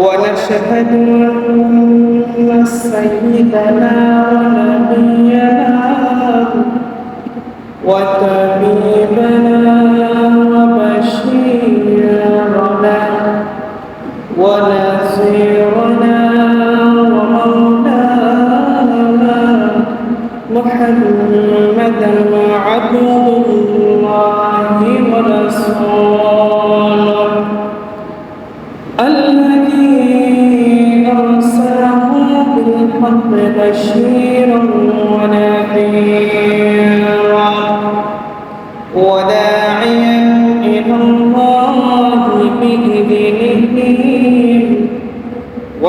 ونشهد أن سيدنا ونبينا وطبيبنا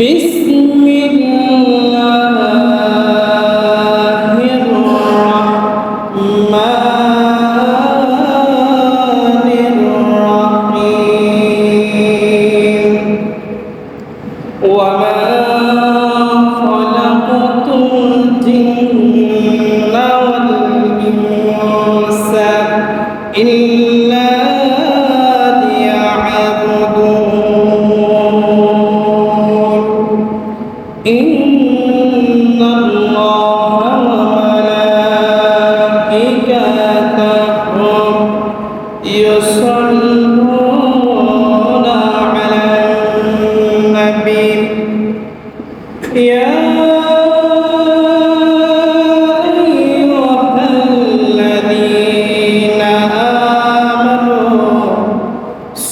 بسم الله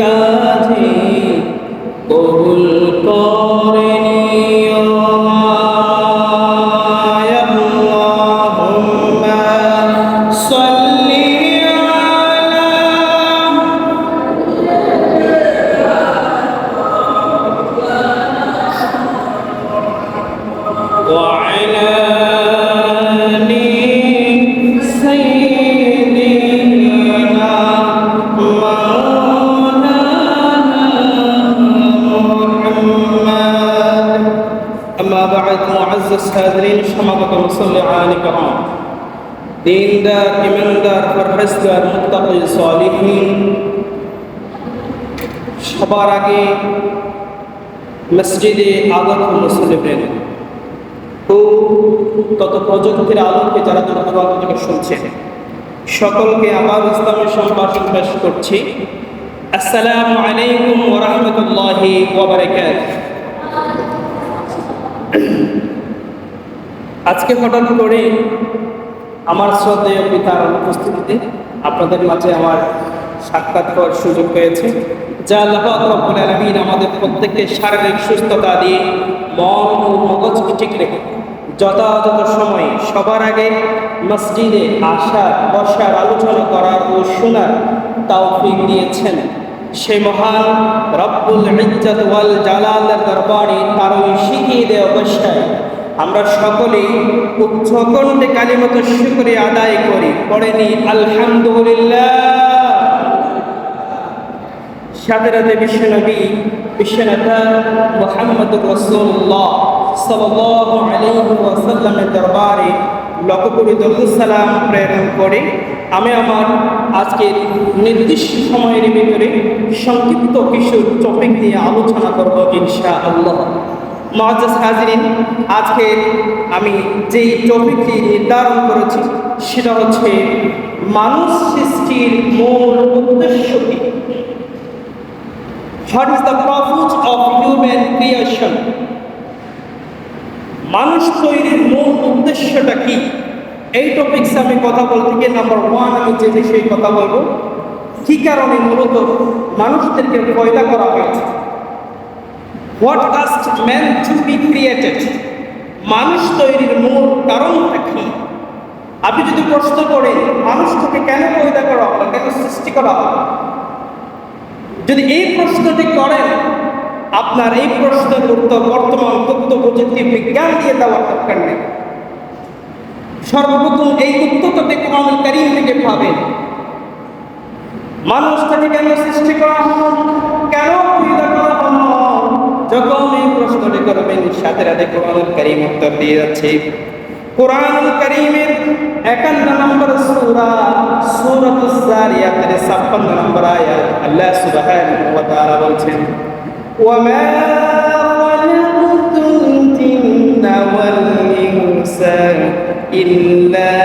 का হাজরিন সমাগত মুসল্লি দিনদার, ইমানদার সালিহীন। সবার আগে মসজিদে আগত মুসলিমের তত প্রযুক্তির আলোকে যারা দুর্গাবাদ থেকে শুনছেন সকলকে আমার ইসলামের সম্ভাষণ পেশ করছি। আসসালামু আলাইকুম ওরহমতুল্লাহি ওবরাকাত আজকে হঠাৎ করে আমার শ্রদ্ধেয় পিতার উপস্থিতিতে আপনাদের মাঝে আমার সাক্ষাৎ করার সুযোগ পেয়েছে। যা আল্লাহ আলামিন আমাদের প্রত্যেককে শারীরিক সুস্থতা দিয়ে মন ও মগজকে ঠিক রেখে যথাযথ সময়ে সবার আগে মসজিদে আসার, বসার, আলোচনা করার ও শোনার তৌফিক দিয়েছেন। সে মহান রব্বুল ইজ্জত ওয়াল জালালের দরবারে তার ওই শিখিয়ে দেওয়া অবস্থায় আমরা সকলেই উচ্চকণ্ঠে কালিমত শুকরে আদায় করি। পড়েনি, আলহামদুলিল্লাহ। সাথে রাতে বিশ্বনবী, বিশ্বনেতা মোহাম্মদ রসুল্লাহ সাল্লাল্লাহু আলাইহি ওয়াসাল্লামের দরবারে কোটি সালাম প্রেরণ করে। আমি আমার আজকের নির্দিষ্ট সময়ের ভিতরে সংক্ষিপ্ত কিছু টপিক নিয়ে আলোচনা করব ইনশা আল্লাহ মহাজাজ হাজিরিন, আজকে আমি যেই টপিকটি নির্ধারণ করেছি, সেটা হচ্ছে মানুষ সৃষ্টির মূল উদ্দেশ্য কি? What is the purpose of human creation মানুষ তৈরির মূল উদ্দেশ্যটা কি? এই টপিকসে আমি কথা বলতে গিয়ে নাম্বার ওয়ান আমি যে বিষয়ে কথা বলব। কি কারণে মূলত মানুষদেরকে পয়দা করা হয়েছে? What caused man to be created মানুষ তৈরির মূল কারণটা কি আপনি যদি প্রশ্ন করেন, মানুষটাকে কেন পয়দা করা হলো, কেন সৃষ্টি করা হলো? যদি এই প্রশ্নটি করেন, আপনার এই প্রশ্নের উত্তর বর্তমান তথ্য প্রযুক্তি বিজ্ঞান দিয়ে দেওয়ার দরকার নেই। সর্বপ্রথম এই উত্তরটি কোরআন কারিম থেকে পাবেন। মানুষটাকে কেন সৃষ্টি করা হলো? কেন পয়দা যখন এই প্রশ্নটি করবেন, সাথে সাথে কোরআন কারিম উত্তর দিয়ে যাচ্ছে। কোরআন করিমের একান্ন নম্বর সূরা সূরাতুস জারিয়াতের 56 নম্বর আয়াত আল্লাহ সুবহানাহু ওয়া তাআলা বলছেন, ওয়ামা খালাকতুল জিন্না ইল্লা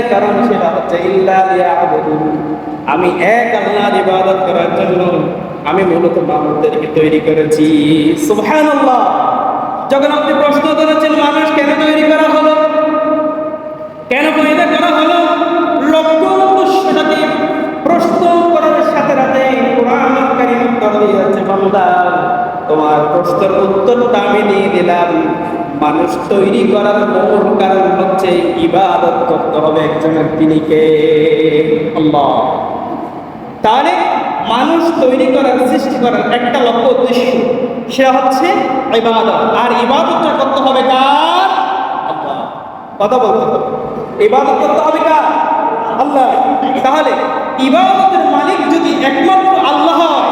একটাই কারণ সেটা হচ্ছে ইল্লা লিয়াবুদুন আমি এক আল্লাহর ইবাদত করার জন্য আমি মূলত মানবদেরকে তৈরি করেছি। সুবহানাল্লাহ। যখন আপনি প্রশ্ন করেছেন, মানুষ কেন তৈরি করা হলো? কেন পয়দা করা হলো? লক্ষ্য উদ্দেশ্যটাকে প্রশ্ন করার সাথে সাথে কোরআন কারিম উত্তর দিয়ে যাচ্ছে বান্দা, তোমার প্রশ্নের উত্তরটা আমি দিয়ে দিলাম। মানুষ তৈরি করার মূল কারণ হচ্ছে ইবাদত করতে হবে একজনের তিনিকে আল্লাহ। তাহলে মানুষ তৈরি করার, সৃষ্টি করার একটা লক্ষ্য উদ্দেশ্য, সে হচ্ছে ইবাদত। আর ইবাদতটা করতে হবে কার? কথা বলতে হবে। ইবাদত করতে হবে কার? আল্লাহ। তাহলে ইবাদতের মালিক যদি একমাত্র আল্লাহ হয়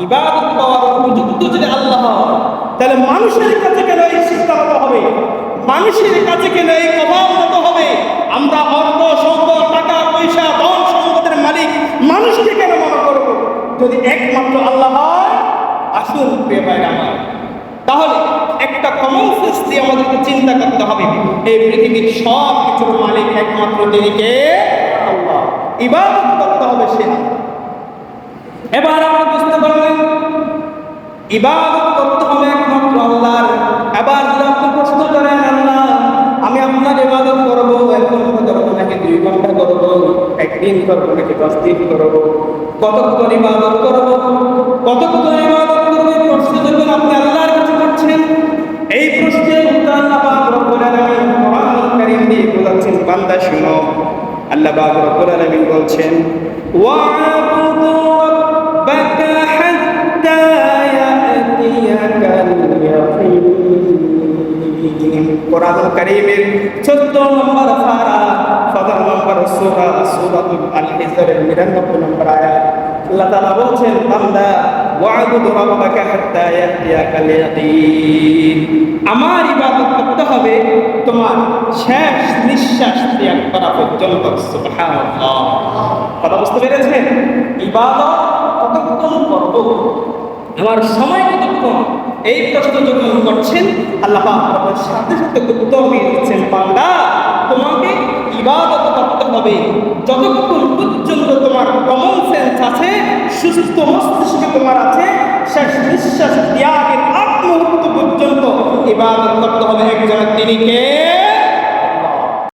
ইবাদত পাওয়ার উপযুক্ত যদি আল্লাহ তাহলে মানুষের কাছে কেন এই সিদ্ধান্ত হবে? মানুষের কাছে কেন এই প্রভাব হবে? আমরা অর্থ, সম্পদ, টাকা, পয়সা, ধন সম্পদের মালিক, মানুষকে কেন মনে করব? যদি একমাত্র আল্লাহ আসুন প্রিয় ভাই আমার। তাহলে একটা কমন সেন্স আমাদেরকে চিন্তা করতে হবে। এই পৃথিবীর সব কিছুর মালিক একমাত্র তিনি কে? আল্লাহ। ইবাদত করতে হবে সে। এবার পারলেন ইবাদত করতে হবে একমাত্র আল্লাহর। এবার আপনি প্রশ্ন করেন, আল্লাহ, আমি আপনার ইবাদত করব এক নাকি দুই ঘণ্টা করব, একদিন করব নাকি দশ দিন করব, কতক্ষণ ইবাদত করব, কতক্ষণ ইবাদত করব প্রশ্ন যখন আপনি আল্লাহর কাছে করছেন, এই প্রশ্নের উত্তর আল্লাহ দিয়ে বলেছেন বান্দা, শুনো। আল্লাহ পাক বলছেন ওয়া'বুদু কারীমের 14 নম্বর পারা 15 নম্বর সূরা, সূরাতুল আল হিজরের 99 নম্বর আল্লাহ বলছেন, বান্দা, ওয়া'বুদু রাব্বাকা হাত্তা ইয়াতিয়াকাল ইয়াকিন আমার ইবাদত করতে হবে, তোমার শেষ নিঃশ্বাস ত্যাগ করা পর্যন্ত। সুবহানাল্লাহ। কথা বুঝতে পেরেছেন? ইবাদত কতক্ষণ করব? আমার সময় কতক্ষণ এই প্রশ্ন যখন করছেন। আল্লাহ সাথে সাথে উত্তর দিয়ে দিচ্ছেন বান্দা। তোমাকে ইবাদত করতে হবে। যতক্ষণ পর্যন্ত তোমার কমন সেন্স আছে, সুস্থ মস্তিষ্ক তোমার আছে, শেষ নিঃশ্বাস ত্যাগের আগ মুহূর্ত পর্যন্ত ইবাদত করতে হবে একজনের তিনি কে?